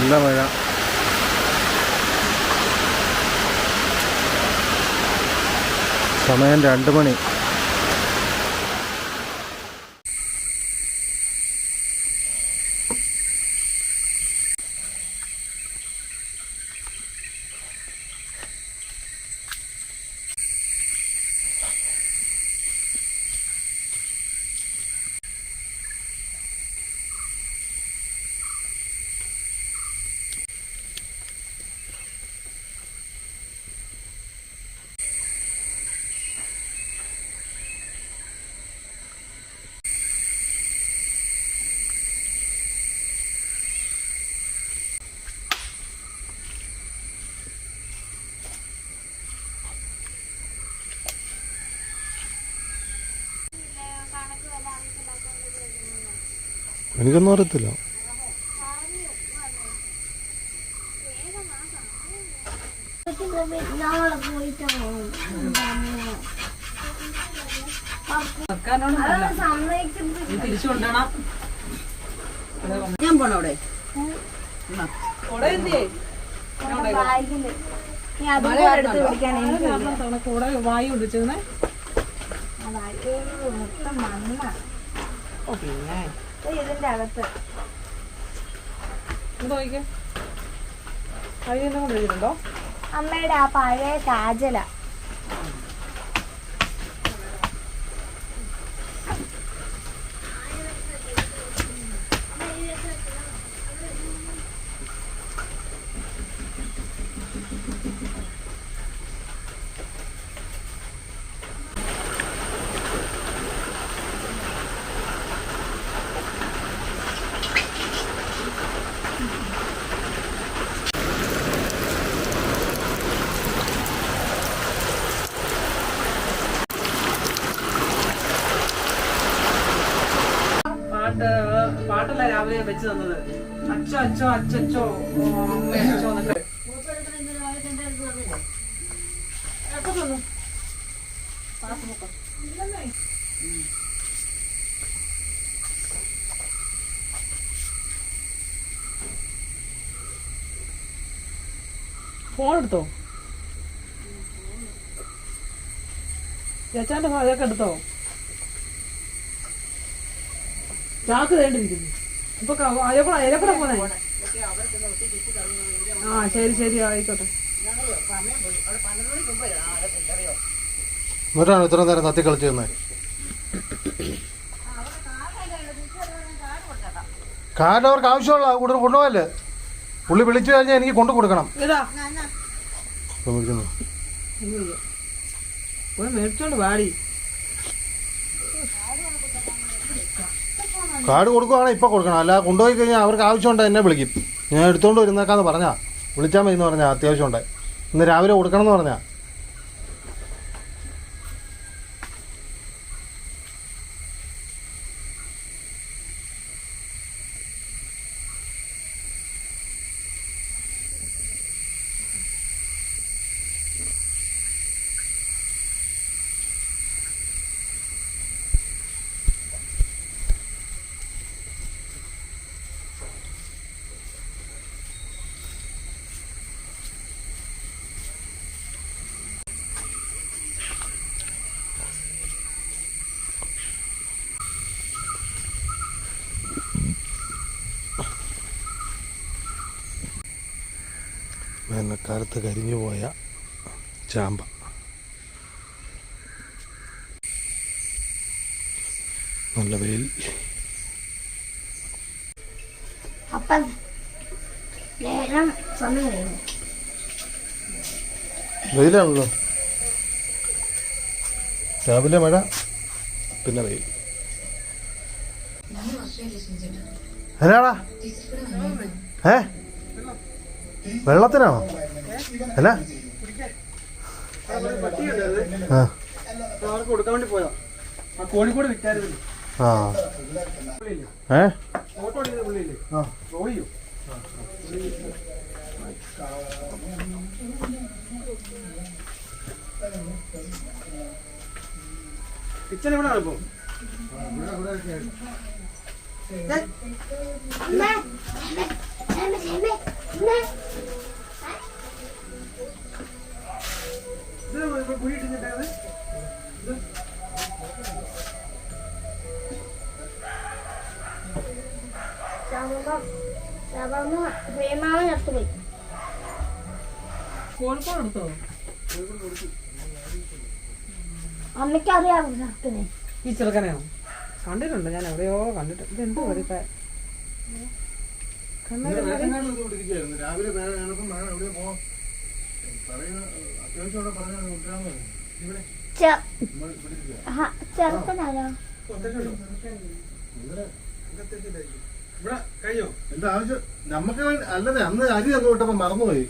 നല്ല മഴ. സമയം രണ്ട് മണി. എനിക്കൊന്നും അറിയത്തില്ല. ഞാൻ പോണവിടെ അവിടെ? വായു കൊണ്ടിച്ചേ പിന്നെ ഇതിന്റെ അകത്ത്. അമ്മയുടെ ആ പഴയ കാജല. വെച്ച് തന്നത്. അച്ഛോ അച്ഛോ അമ്മ അച്ചോ എന്നൊക്കെ? ഫോൺ എടുത്തോ? ചേച്ചാന്റെ ഭാഗമൊക്കെ എടുത്തോ? ചാക്ക് തേണ്ടിരിക്കുന്നു. ഇപ്പൊ അയക്കൂടെ അയക്കൂടെ പോണേ. ആ ശരി ശരി ആയിക്കോട്ടെ. എന്നിട്ടാണ് ഇത്ര നേരം തത്തി കളിച്ചു തന്നെ കാർഡ് അവർക്ക് ആവശ്യമുള്ള കൂടുതൽ കൊണ്ടുപോകല്ലേ? പുള്ളി വിളിച്ചു കഴിഞ്ഞാൽ എനിക്ക് കൊണ്ടു കൊടുക്കണം. മേടിച്ചോണ്ട് വാടി. കാർഡ് കൊടുക്കുവാണെങ്കിൽ ഇപ്പം കൊടുക്കണം. അല്ല കൊണ്ടുപോയി കഴിഞ്ഞാൽ അവർക്ക് ആവശ്യമുണ്ട് എന്നെ വിളിക്കും. ഞാൻ എടുത്തുകൊണ്ട് വരുന്നേക്കാന്ന് പറഞ്ഞാ വിളിച്ചാൽ മതി എന്ന് പറഞ്ഞാൽ അത്യാവശ്യമുണ്ട്. ഇന്ന് രാവിലെ കൊടുക്കണം എന്ന് പറഞ്ഞാ. വേനൽക്കാലത്ത് കരിഞ്ഞു പോയ ചാമ്പ. നല്ല വെയിൽ. അപ്പം നേരം സമയം കഴിഞ്ഞു. വെയിലാണല്ലോ. രാവിലെ മഴ പിന്നെ വെയിൽ. എന്നാടാ? ഏ? വെള്ളത്തിനാണോ? എന്നാ ആ. കോഴിക്കോട് വിറ്റായിരുന്നു ആ. ഏ? കിച്ചൺ എവിടെയാണ് ഇപ്പോ ചേമ്പ് ചത്തുനെ ഈ ചെറുക്കനെയോ കണ്ടിട്ടുണ്ട് ഞാൻ എവിടെയോ കണ്ടിട്ട്. ഇത് എന്തോ ഒരു രാവിലെ വേ- എളുപ്പം വേണം എവിടെ പോവാം പറയുന്ന അത്യാവശ്യം പറഞ്ഞാൽ കൊണ്ടുവരാൻ ഇവിടെ ചെറുക്കനാരോ? ഇവിടെ കഴിഞ്ഞോ? എന്താ ആവശ്യം? നമുക്ക് അല്ലതെ അന്ന് അരി തന്നു വിട്ടപ്പോ മറന്നുപോയി.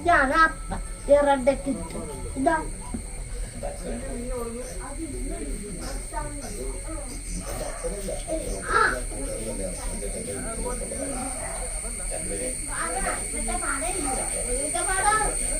ഇതാണ് അപ്പ റെഡ് കിട്ടും ഇതാ. നമ്മുടെ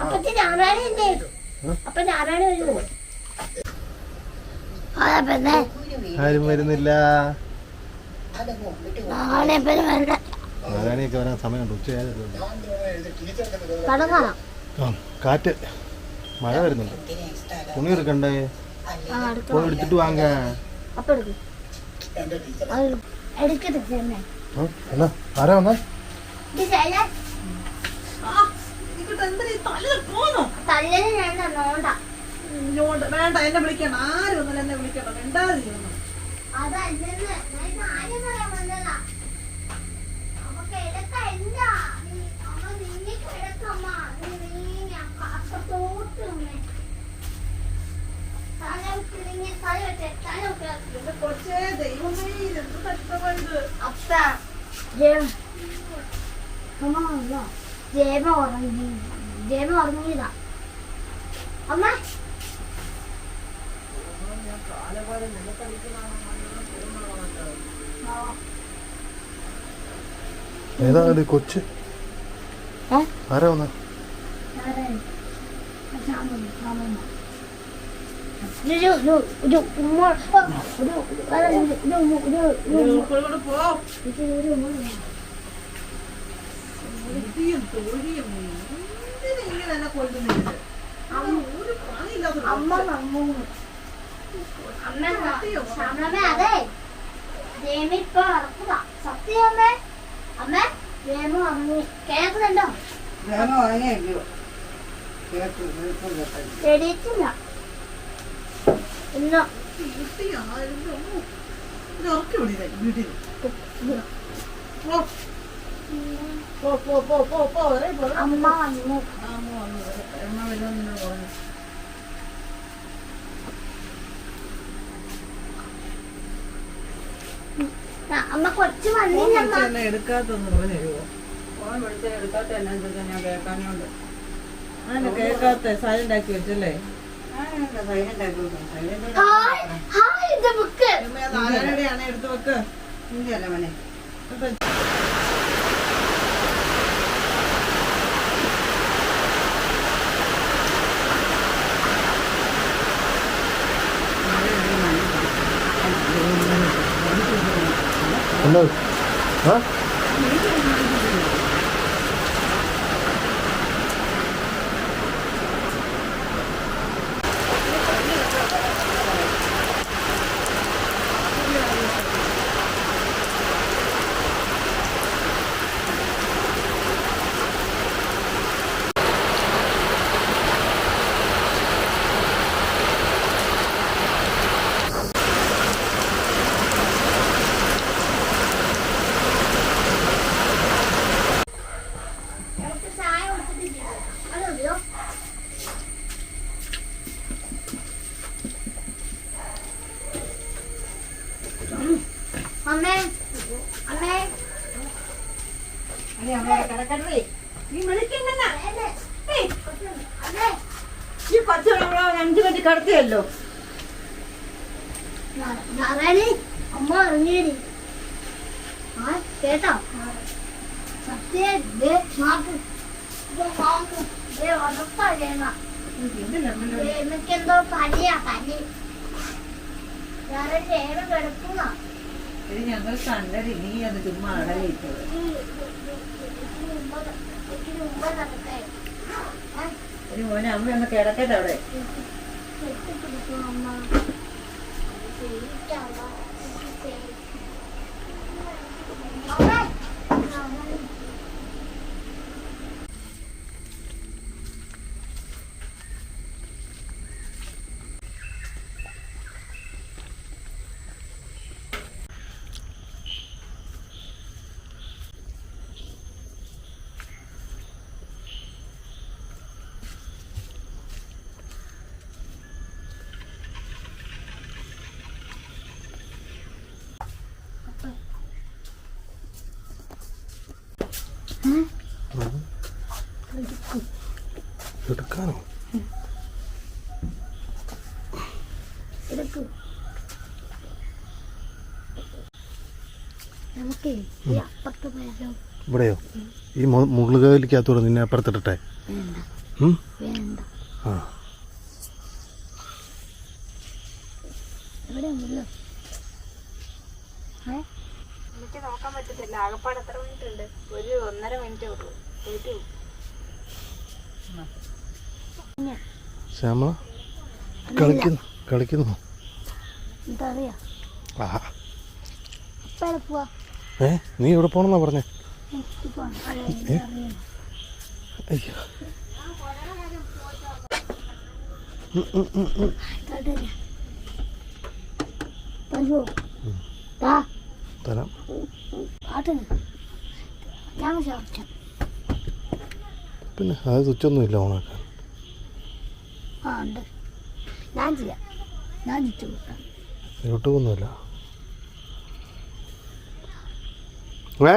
അപ്പച്ചി എന്റെ അപ്പൊ ആരും വരുന്നില്ല. നാരായണിയൊക്കെ വരാൻ സമയമുണ്ട്. ആ കാറ്റ്. മഴ വരുന്നുണ്ട്. തുണി എടുക്കണ്ടേ? ആ അടുത്ത പോയി എടുത്തിട്ട് വാങ്ങ. അപ്പൊ എടുക്കും. എടുക്കട്ടെ ചേമ്മേ എന്നാ ആരാ വന്നേ? ഇത് ശൈല പോന്നോ? തല്ലിന് ഞാൻ നോണ്ട. ഇങ്ങോട്ട് വേണ്ട എന്നെ വിളിക്കണം ആരും ഒന്നും എന്നെ വിളിക്കണ്ട. മിണ്ടാതിരിക്കുന്നു അതല്ലെന്ന് ഞാൻ കാര്യം പറയാൻ വന്നതാ നമുക്ക് എടുക്ക എന്താ നീ- അമ്മ നീങ്ങി കിടക്കമ്മ നീ നീങ്ങി ആ കാക്കത്തോട്ട് നിന്നെ. തല വിട്ടിരിങ്ങി തല വെട്ടെ തല വെട്ടെ എന്റെ കൊച്ചേ ദൈവമേ എന്ത് കഷ്ടമായത് അപ്പ ജയം അമ്മ അമ്മ ജയമ ഉറങ്ങി. ജയമ ഉറങ്ങിയതാ. അമ്മ. ഏതാണ് കൊച്ച്? ആരാ വന്നാ. ഒരു ഒരു ഉമ്മ അമ്മ അമ്മ അതെ. ഇപ്പൊ സത്യം അമ്മ? അമ്മ ഉറങ്ങി കേൾക്കുന്നുണ്ടോ? അമ്മ വന്നു. അമ്മ. അമ്മ വന്നില്ല എടുക്കാത്തൊന്ന് പറഞ്ഞു തരുമോ ഫോൺ വിളിച്ചാൽ എടുക്കാത്ത എന്നാ ഞാൻ കേൾക്കാനുണ്ട് കേൾക്കാത്ത സൈലന്റ് ആക്കി വെച്ചല്ലേ? ഹായ് ഹായ് ഇത് ബുക്ക് നാരായണയുടെയാണ് എടുത്ത് വെക്ക്. കിടക്കട്ടെ നീ വിളിക്കുന്നെന്നാ അതെ ഏയ്, അതെ ഈ കൊച്ചു നമ്മളെ അഞ്ചു നാരായണി അമ്മ ഇറങ്ങിയടി. ആ കേട്ടോ? സത്യം എനിക്കെന്തോ പനിയാ പനി. കിടക്കുന്ന ഞങ്ങൾ കണ്ടത് നീ അത് ചുമ്മാ അടലിട്ടത് ഒരു മോനെ അമ്മ ഒന്ന് കിടക്കട്ടെ അവിടെ. അമ്മ എടുക്കാനോ പോയാലോ ഇവിടെയോ? ഈ മുള്ളുകാലിക്കകത്തൂടെ നിന്നെ അപ്പുറത്തിട്ടെ ആ. എനിക്ക് നോക്കാൻ പറ്റത്തില്ല. ആകപ്പാട് എത്ര മിനിറ്റ് ഉണ്ട്? ഒരു ഒന്നര മിനിറ്റേ ഉള്ളൂ. പോയിട്ട് ശ്യാമ കളിക്കുന്നു കളിക്കുന്നു. ഏ നീ എവിടെ പോണെന്നാ പറഞ്ഞേ. അയ്യോ. തരാം. പിന്നെ അത് സ്വിച്ചൊന്നുമില്ല ഓണാക്കാൻ. ആ ഞാൻ ചെയ്യാം. ഞാൻ ചുറ്റു ഏ?